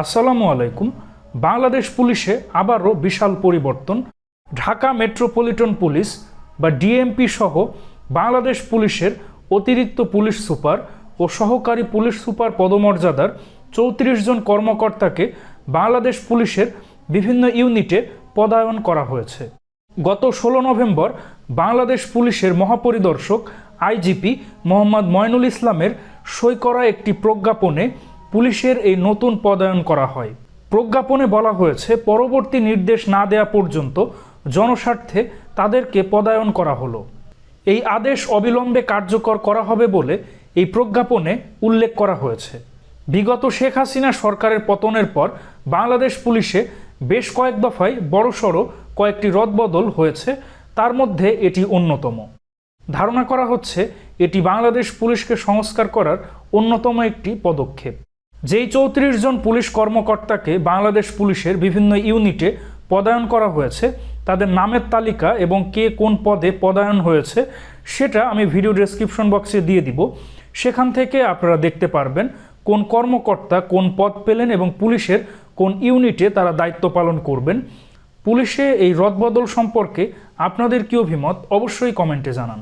আসসালামু আলাইকুম। বাংলাদেশ পুলিশে আবারও বিশাল পরিবর্তন। ঢাকা মেট্রোপলিটন পুলিশ বা ডিএমপি সহ বাংলাদেশ পুলিশের অতিরিক্ত পুলিশ সুপার ও সহকারী পুলিশ সুপার পদমর্যাদার চৌত্রিশ জন কর্মকর্তাকে বাংলাদেশ পুলিশের বিভিন্ন ইউনিটে পদায়ন করা হয়েছে। গত ষোলো নভেম্বর বাংলাদেশ পুলিশের মহাপরিদর্শক আইজিপি মোহাম্মদ ময়নুল ইসলামের সই করা একটি প্রজ্ঞাপনে পুলিশের এই নতুন পদায়ন করা হয়। প্রজ্ঞাপনে বলা হয়েছে, পরবর্তী নির্দেশ না দেয়া পর্যন্ত জনস্বার্থে তাদেরকে পদায়ন করা হলো। এই আদেশ অবিলম্বে কার্যকর করা হবে বলে এই প্রজ্ঞাপনে উল্লেখ করা হয়েছে। বিগত শেখ হাসিনা সরকারের পতনের পর বাংলাদেশ পুলিশে বেশ কয়েক দফায় বড়সড় কয়েকটি রদবদল হয়েছে, তার মধ্যে এটি অন্যতম। ধারণা করা হচ্ছে, এটি বাংলাদেশ পুলিশকে সংস্কার করার অন্যতম একটি পদক্ষেপ। যেই চৌত্রিশ জন পুলিশ কর্মকর্তাকে বাংলাদেশ পুলিশের বিভিন্ন ইউনিটে পদায়ন করা হয়েছে, তাদের নামের তালিকা এবং কে কোন পদে পদায়ন হয়েছে, সেটা আমি ভিডিও ডেসক্রিপশন বক্সে দিয়ে দিব। সেখান থেকে আপনারা দেখতে পারবেন কোন কর্মকর্তা কোন পদ পেলেন এবং পুলিশের কোন ইউনিটে তারা দায়িত্ব পালন করবেন। পুলিশে এই রদবদল সম্পর্কে আপনাদের কি অভিমত, অবশ্যই কমেন্টে জানান।